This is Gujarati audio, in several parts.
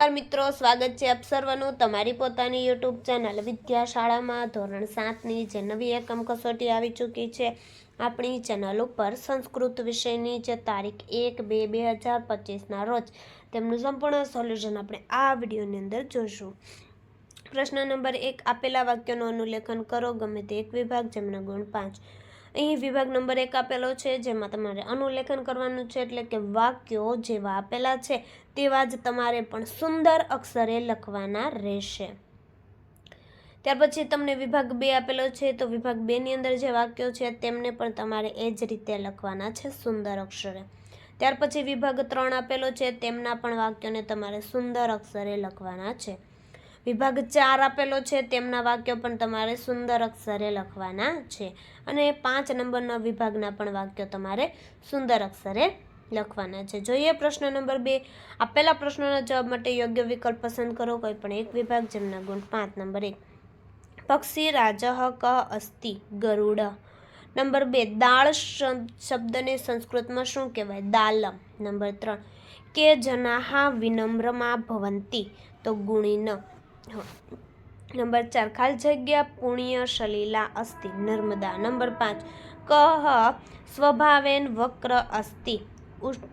મિત્રો, સ્વાગત છે આપ સર્વનું. તમારી પોતાની યુટ્યુબ ચેનલ વિદ્યાશાળામાં ધોરણ સાતની જે નવી એકમ કસોટી આવી ચૂકી છે, આપણી ચેનલ ઉપર સંસ્કૃત વિષયની જે તારીખ એક બે બે હજાર પચીસના રોજ તેમનું સંપૂર્ણ સોલ્યુશન આપણે આ વિડીયોની અંદર જોઈશું. પ્રશ્ન નંબર એક, આપેલા વાક્યનું અનુલેખન કરો. ગમે તે એક વિભાગ, જેમના ગુણ પાંચ. અહીં વિભાગ નંબર એક આપેલો છે, જેમાં તમારે અનુલેખન કરવાનું છે, એટલે કે વાક્યો જેવા આપેલા છે, તેવા જ તમારે પણ સુંદર અક્ષરે લખવાના રહેશે. ત્યાર પછી તમને વિભાગ બે આપેલો છે, તો વિભાગ બેની અંદર જે વાક્યો છે, તેમને પણ તમારે એ જ રીતે લખવાના છે, સુંદર અક્ષરે. ત્યાર પછી વિભાગ ત્રણ આપેલો છે, તેમના પણ વાક્યોને તમારે સુંદર અક્ષરે લખવાના છે. વિભાગ ચાર આપેલો છે, તેમના વાક્યો પણ તમારે સુંદર અક્ષરે લખવાના છે. અને પાંચ નંબરના વિભાગના પણ વાક્યો તમારે સુંદર અક્ષરે લખવાના છે. જોઈએ પ્રશ્ન નંબર બે. આપેલા પ્રશ્નોના જવાબ માટે યોગ્ય વિકલ્પ પસંદ કરો. કોઈ પણ એક વિભાગ, જેમના ગુણ પાંચ, નંબર એક. પક્ષી રાજહ ક અસ્થિ ગરુડ. નંબર બે. દાળ શબ્દને સંસ્કૃતમાં શું કહેવાય? દાલમ. નંબર ત્રણ. કે જનાહા વિનમ્રમાં ભવંતી. તો ગુણીન. નંબર ચાર, ખાલી જગ્યા પુણ્ય સલીલા અસ્થિ નર્મદા. નંબર પાંચ કહ સ્વભાવેન વક્ર અસ્થિ ઉષ్-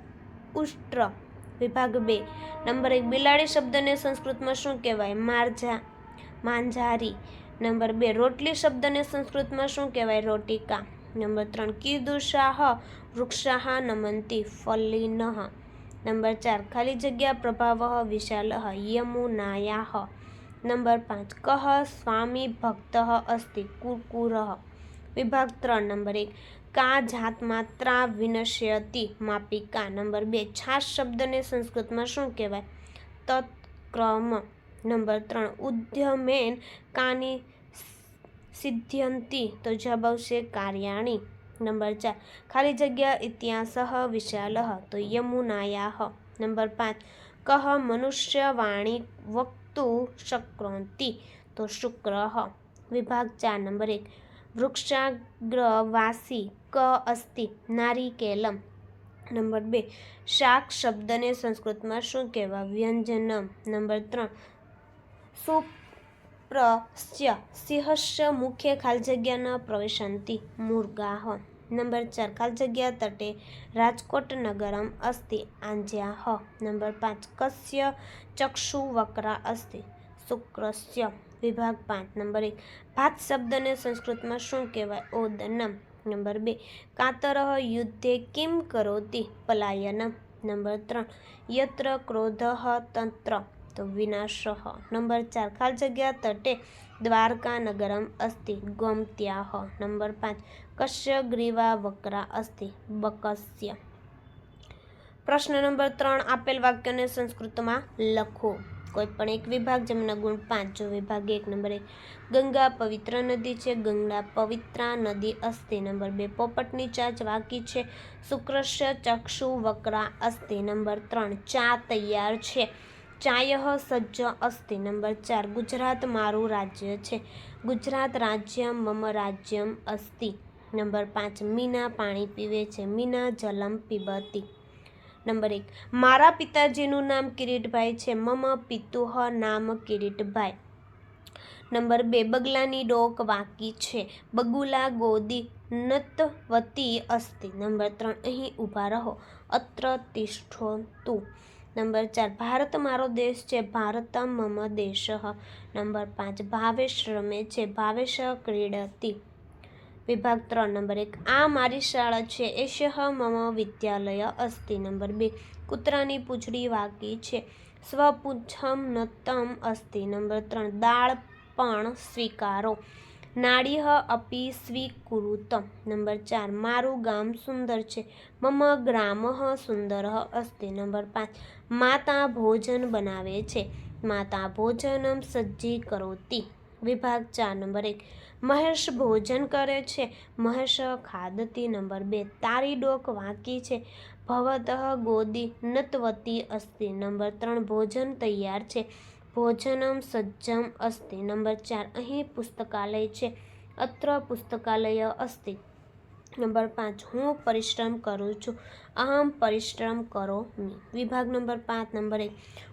ઉષ્ટ્ર વિભાગ બે. નંબર એક, બિલાડી શબ્દને સંસ્કૃતમાં શું કહેવાય? મારજા, માંજારી. નંબર બે, રોટલી શબ્દને સંસ્કૃતમાં શું કહેવાય? રોટિકા. નંબર ત્રણ કીદુષાહ વૃક્ષાહ, નમંતી, ફલિનઃ. નંબર ચાર, ખાલી જગ્યા પ્રભાવ, વિશાલ યમુનાયા નંબર પાંચ. કહ સ્વામી ભક્ત અસ્તિ કુરકુર. વિભાગ ત્રણ, નંબર એક. કા જાત માત્રા માપી કા નંબર બે. છાશ શબ્દને સંસ્કૃતમાં શું કહેવાય? તત્ક્રમ. નંબર ત્રણ. ઉદ્યમેન કાની સિદ્ધ્યંતી તો જવાબ આવશે કાર્યાણી. નંબર ચાર. ખાલી જગ્યા ઇતિહાસ વિશાલ તો યમુનાયા. નંબર પાંચ. કહ મનુષ્ય વાણી વક્તુ શક્રોંતિ. તો શુક્ર વિભાગ ચાર, નંબર એક. વૃક્ષાગ્રવાસી ક અસ્તિ નારિકેલમ નંબર બે. શાક શબ્દને સંસ્કૃતમાં શું કહેવા વ્યંજનમ. નંબર ત્રણ. સુપ્રસ્ય. સિંહસ્ય મુખ્ય ખાલી જગ્યાના પ્રવેશંતિ. મુર્ગાહ નંબર ચાર ખાલી જગ્યા તટે રાજકોટ નગરમ અસ્તિ આંજ્યાહ નંબર પાંચ કસ્ય ચક્ષુ વક્રા અસ્તિ, શુક્રસ્ય વિભાગ પાંચ. નંબર એક, ભાત શબ્દને સંસ્કૃતમાં શું કહેવાય? ઓદનમ. નંબર બે કાતરહ યુદ્ધે કિમ કરોતી? પલાયનમ. નંબર ત્રણ, યત્ર ક્રોધ તંત્ર. તો વિનાશ નંબર ચાર, ખાલી જગ્યા તટે દ્વારકા નગરમ અસ્તિ ગોમત્યાહ નંબર પાંચ, કશ્ય ગ્રીવા વક્રા અસ્તિ, બકસ્ય. પ્રશ્ન નંબર ત્રણ, આપેલ વાક્યને સંસ્કૃતમાં લખો. કોઈ પણ એક વિભાગ, જેમના ગુણ પાંચ, જો વિભાગ એક, નંબર એક. ગંગા પવિત્ર નદી છે, ગંગા પવિત્રા નદી અસ્તિ. નંબર બે, પોપટની ચાચ વાકી છે શુક્રશ્ય ચક્ષુ વક્રા અસ્તિ. નંબર ત્રણ, ચા તૈયાર છે. ચાય સજ્જ અસ્તિ. નંબર ચાર, ગુજરાત મારું રાજ્ય છે. ગુજરાત રાજ્ય મમ રાજ્યમ અસ્તિ. નંબર પાંચ, મીના પાણી પીવે છે. મીના જલમ પીબતી. નંબર એક, મારા પિતાજીનું નામ કિરીટભાઈ છે. મમ પિતુહ નામ કિરીટભાઈ. નંબર બે, બગલાની ડોક વાકી છે. બગુલા ગોદી નતવતી અસ્તિ. નંબર ત્રણ, અહીં ઊભા રહો. અત્ર તિષ્ઠો તું. નંબર ચાર, ભારત મારો દેશ છે ભારત મમ દેશ. નંબર પાંચ, ભાવેશ રમે છે, ભાવેશ ક્રીડતી. વિભાગ ત્રણ, નંબર એક, આ મારી શાળા છે એશઃ મમ વિદ્યાલય અસ્તિ. નંબર બે, કૂતરાની પૂંછડી વાકી છે સ્વપુચ્છમ નતમ અસ્તિ. નંબર ત્રણ, દાળ પણ સ્વીકારો. નાડીહ અપી સ્વીકુરુત નંબર ચાર, મારું ગામ સુંદર છે. મમ ગ્રામ સુંદર અસ્તિ. નંબર પાંચ, માતા ભોજન બનાવે છે. માતા ભોજનમ સજ્જી કરોતી. વિભાગ ચાર, નંબર એક, મહેશ ભોજન કરે છે. મહેશ ખાદતી નંબર બે, તારી ડોક વાંકી છે. ભવતઃ ગોદી નતવતી અસ્તિ. નંબર ત્રણ, ભોજન તૈયાર છે. ભોજનમ સજ્જમ અસ્તિ. નંબર ચાર, અહીં પુસ્તકાલય છે. અત્ર પુસ્તકાલય અસ્તિ. નંબર પાંચ, હું પરિશ્રમ કરું છું. અહમ પરિશ્રમ કરો વિભાગ નંબર પાંચ, નંબર એક.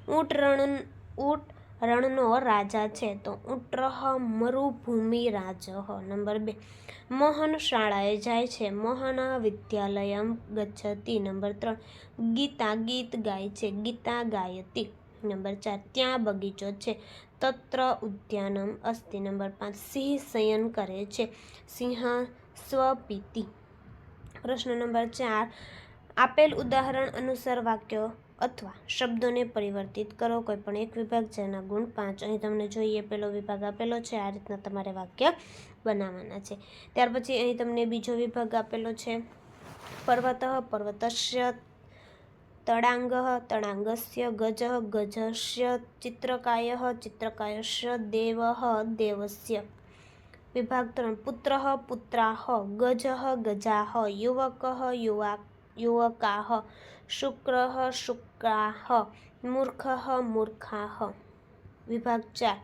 ઊંટ રણ ઊંટ રણનો રાજા છે તો ઉટ્રહ મરુભૂમિ રાજ નંબર બે, મોહન શાળાએ જાય છે. મોહન વિદ્યાલયમ ગચ્છતી. નંબર ત્રણ, ગીતા ગીત ગાય છે. ગીતા ગાયતી. નંબર ચાર, ત્યાં બગીચો છે. તત્ર ઉદ્યાનમ અસ્તિ નંબર પાંચ, સિંહ શયન કરે છે. સિંહ સ્વપીતિ. પ્રશ્ન નંબર ચાર, આપેલ ઉદાહરણ અનુસાર વાક્યો અથવા શબ્દોને પરિવર્તિત કરો. કોઈ પણ એક વિભાગ જેના ગુણ પાંચ. અહીં તમને જોઈએ પેલો વિભાગ આપેલો છે. આ રીતના તમારે વાક્ય બનાવવાના છે. ત્યાર પછી અહીં તમને બીજો વિભાગ આપેલો છે. પર્વત પર્વતસ્ય તડાંગ તડાંગસ્ય ગજ ગજસ્ય ચિત્રકાય ચિત્રકાયસ્ય દેવ દેવસ્ય વિભાગ ત્રણ પુત્ર પુત્રાહ ગજ ગજાહ યુવક યુવા યુવકાહ શુક્ર શુક્રાહ મૂર્ખ મૂર્ખાહ વિભાગ ચાર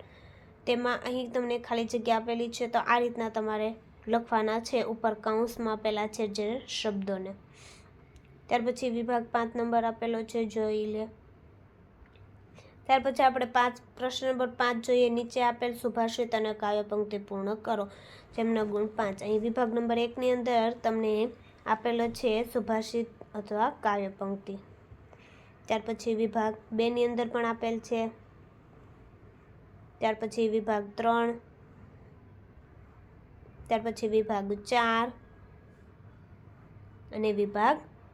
તેમાં અહીં તમને ખાલી જગ્યા આપેલી છે, તો આ રીતના તમારે લખવાના છે, ઉપર કૌંસમાં આપેલા છે જે શબ્દોને. ત્યાર પછી વિભાગ પાંચ નંબર આપેલો છે, જોઈ લે. ત્યાર પછી આપણે પાંચ, પ્રશ્ન નંબર પાંચ જોઈએ. નીચે આપેલ સુભાષિત અને કાવ્ય પંક્તિ પૂર્ણ કરો. જેમના ગુણ પાંચ. અહીં વિભાગ નંબર એકની અંદર તમને આપેલો છે સુભાષિત અથવા કાવ્ય પંક્તિ. ત્યાર પછી વિભાગ બેની અંદર પણ આપેલ છે. ત્યાર પછી વિભાગ ત્રણ. ત્યાર પછી વિભાગ ચાર. અને વિભાગ